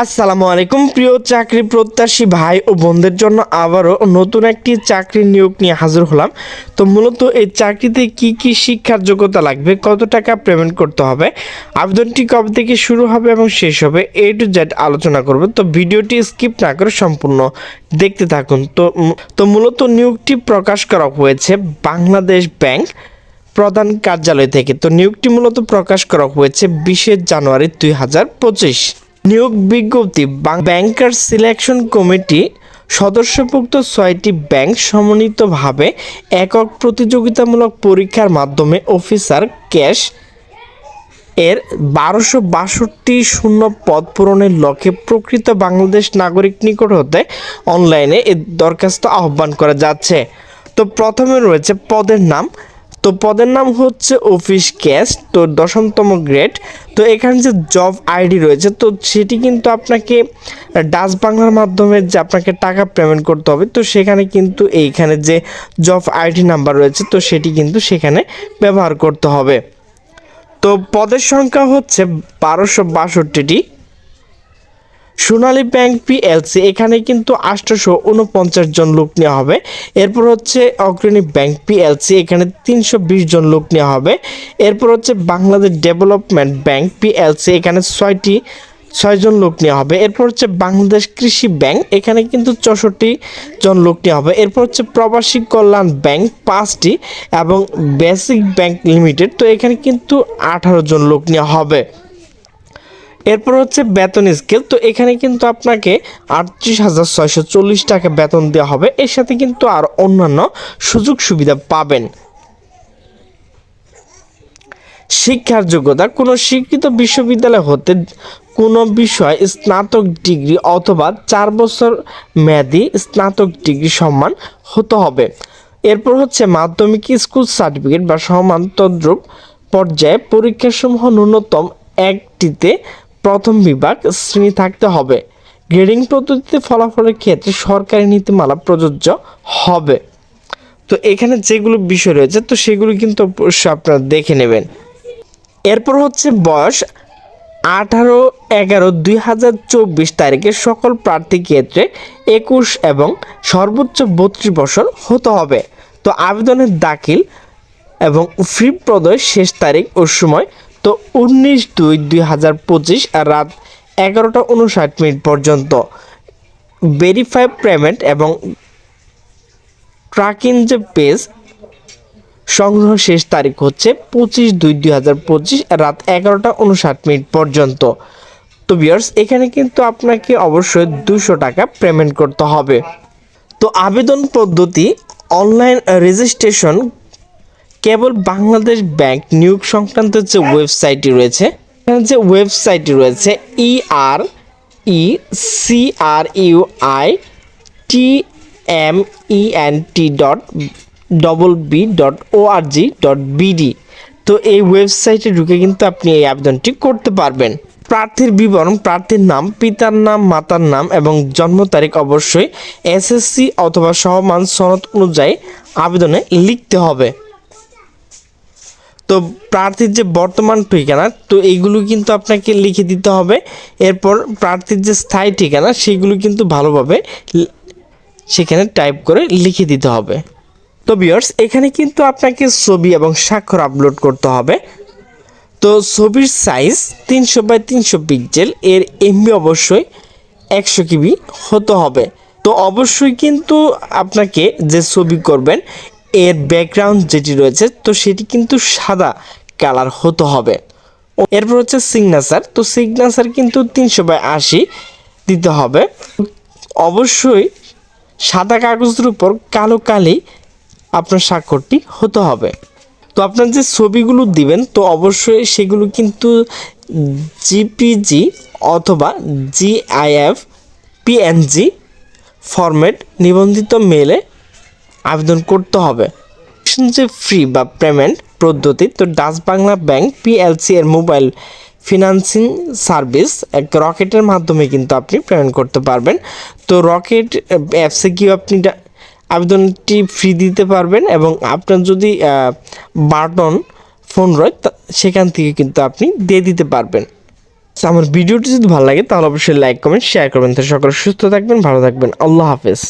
আসসালামু আলাইকুম, প্রিয় চাকরি প্রত্যাশী ভাই ও বোনদের জন্য আবারও নতুন একটি চাকরি নিয়োগ নিয়ে হাজির হলাম। তো মূলত এই চাকরিতে কি কি শিক্ষার যোগ্যতা লাগবে, কত টাকা পেমেন্ট করতে হবে, আবেদনটি কবে থেকে শুরু হবে এবং শেষ হবে, এ টু জেড আলোচনা করব। তো ভিডিওটি স্কিপ না করে সম্পূর্ণ দেখতে থাকুন। তো তো মূলত নিয়োগটি প্রকাশ করা হয়েছে বাংলাদেশ ব্যাংক প্রধান কার্যালয় থেকে। তো নিয়োগটি মূলত প্রকাশ করা হয়েছে বিশে জানুয়ারি দুই হাজার পঁচিশ। নিয়োগ বিজ্ঞপ্তি ব্যাংকার সিলেকশন কমিটি সদস্যভুক্ত ছয়টি ব্যাংক সমন্বিতভাবে একক প্রতিযোগিতামূলক পরীক্ষার মাধ্যমে অফিসার ক্যাশ এর বারোশো বাষট্টি শূন্য পদ পূরণের লক্ষ্যে প্রকৃত বাংলাদেশ নাগরিক নিকট হতে অনলাইনে এ দরখাস্ত আহ্বান করা যাচ্ছে। তো প্রথমে রয়েছে পদের নাম তো পদের নাম হচ্ছে অফিস ক্যাশ তো দশমতম গ্রেড। তো এখানে যে জব আইডি রয়েছে, তো সেটি কিন্তু আপনাকে ডাচ বাংলার মাধ্যমে যে আপনাকে টাকা পেমেন্ট করতে হবে, তো সেখানে কিন্তু এইখানে যে জব আইডি নাম্বার রয়েছে, তো সেটি কিন্তু সেখানে ব্যবহার করতে হবে। তো পদের সংখ্যা হচ্ছে বারোশো বাষট্টিটি। সোনালী ব্যাংক পিএলসি, এখানে কিন্তু আটশোশো উনপঞ্চাশ জন লোক নেওয়া হবে। এরপর হচ্ছে অগ্রণী ব্যাংক পিএলসি, এখানে তিনশো বিশ জন লোক নেওয়া হবে। এরপর হচ্ছে বাংলাদেশ ডেভেলপমেন্ট ব্যাংক পিএলসি, এখানে ছয়টি ছয়জন লোক নেওয়া হবে। এরপর হচ্ছে বাংলাদেশ কৃষি ব্যাংক, এখানে কিন্তু চৌষট্টি জন লোক নেওয়া হবে। এরপর হচ্ছে প্রবাসী কল্যাণ ব্যাংক পাঁচটি এবং বেসিক ব্যাংক লিমিটেড, তো এখানে কিন্তু আঠারো জন লোক নেওয়া হবে। এরপর হচ্ছে বেতন স্কেল তো এখানে কিন্তু আপনাকে আটত্রিশ হাজার ছয়শো চল্লিশ টাকা বেতন দেওয়া হবে। এর সাথে কিন্তু আর অন্যান্য সুযোগ সুবিধা পাবেন। শিক্ষার যোগ্যতা, কোনো শিক্ষিত বিশ্ববিদ্যালয় হতে কোনো বিষয় স্নাতক ডিগ্রি অথবা চার বছর মেয়াদি স্নাতক ডিগ্রি সম্মান হতে হবে। এরপর হচ্ছে মাধ্যমিক স্কুল সার্টিফিকেট বা সমান তদ্রুপ পর্যায়ে পরীক্ষাসমূহ ন্যূনতম একটিতে প্রথম বিভাগ শ্রেণি থাকতে হবে। গ্রেডিং পদ্ধতিতে ফলাফলের ক্ষেত্রে সরকারি নীতিমালা প্রযোজ্য হবে। তো এখানে যেগুলো বিষয় রয়েছে, তো সেগুলো কিন্তু অবশ্যই আপনারা দেখে নেবেন। এরপর হচ্ছে বয়স আঠারো এগারো দুই হাজার চব্বিশ তারিখে সকল প্রার্থী ক্ষেত্রে একুশ এবং সর্বোচ্চ বত্রিশ বছর হতে হবে। তো আবেদনের দাখিল এবং ফ্রি প্রদয় শেষ তারিখ ও সময় তো উনিশ দুই দুই হাজার পঁচিশ রাত এগারোটা উনষাট মিনিট পর্যন্ত। ভেরিফাই পেমেন্ট এবং ট্র্যাকিং যে পেজ সংগ্রহ শেষ তারিখ হচ্ছে পঁচিশ দুই দুই হাজার পঁচিশ রাত এগারোটা উনষাট মিনিট পর্যন্ত। তো বিয়ার্স এখানে কিন্তু আপনাকে অবশ্যই দুশো টাকা পেমেন্ট করতে হবে। তো আবেদন পদ্ধতি অনলাইন রেজিস্ট্রেশন কেবল বাংলাদেশ ব্যাংক নিয়োগ সংক্রান্ত যে ওয়েবসাইটটি রয়েছে যে ওয়েবসাইটটি রয়েছে E R E C R U I T M E N T dot double B dot O R G dot BD তো এই ওয়েবসাইটে ঢুকে কিন্তু আপনি এই আবেদনটি করতে পারবেন। প্রার্থীর বিবরণ, প্রার্থীর নাম, পিতার নাম, মাতার নাম এবং জন্ম তারিখ অবশ্যই এসএসসি অথবা সহমান সনদ অনুযায়ী আবেদনে লিখতে হবে। তো প্রার্থীর যে বর্তমান ঠিকানা, তো এইগুলো কিন্তু আপনাকে লিখে দিতে হবে। এরপর প্রার্থীর যে স্থায়ী ঠিকানা, সেগুলো কিন্তু ভালোভাবে সেখানে টাইপ করে লিখে দিতে হবে। তো বিয়ার্স এখানে কিন্তু আপনাকে ছবি এবং স্বাক্ষর আপলোড করতে হবে। তো ছবির সাইজ তিনশো বাই তিনশো পিক্সেল, এর এমবি অবশ্যই একশো কিবি হতে হবে। তো অবশ্যই কিন্তু আপনাকে যে ছবি করবেন এর ব্যাকগ্রাউন্ড যেটি রয়েছে, তো সেটি কিন্তু সাদা কালার হতে হবে। এরপর হচ্ছে সিগনেচার তো সিগনেচার কিন্তু তিনশো বাই আশি দিতে হবে। অবশ্যই সাদা কাগজের উপর কালো কালি আপনার স্বাক্ষরটি হতে হবে। তো আপনার যে ছবিগুলো দিবেন, তো অবশ্যই সেগুলো কিন্তু জিপিজি অথবা জিআইএফ পিএনজি ফরম্যাট নিবন্ধিত মেলে আবেদন করতে হবে। যে ফ্রি বা পেমেন্ট পদ্ধতি, তো ডাচ বাংলা ব্যাংক পিএলসি এর মোবাইল ফিনান্সিং সার্ভিস এক রকেটের মাধ্যমে কিন্তু আপনি পেমেন্ট করতে পারবেন। তো রকেট অ্যাপসে গিয়ে আপনি আবেদনটি ফ্রি দিতে পারবেন এবং আপনার যদি বাটন ফোন রয় সেখান থেকে কিন্তু আপনি দিয়ে দিতে পারবেন। আমার ভিডিওটি যদি ভালো লাগে, তাহলে অবশ্যই লাইক কমেন্ট শেয়ার করবেন। তো সকলে সুস্থ থাকবেন, ভালো থাকবেন। আল্লাহ হাফেজ।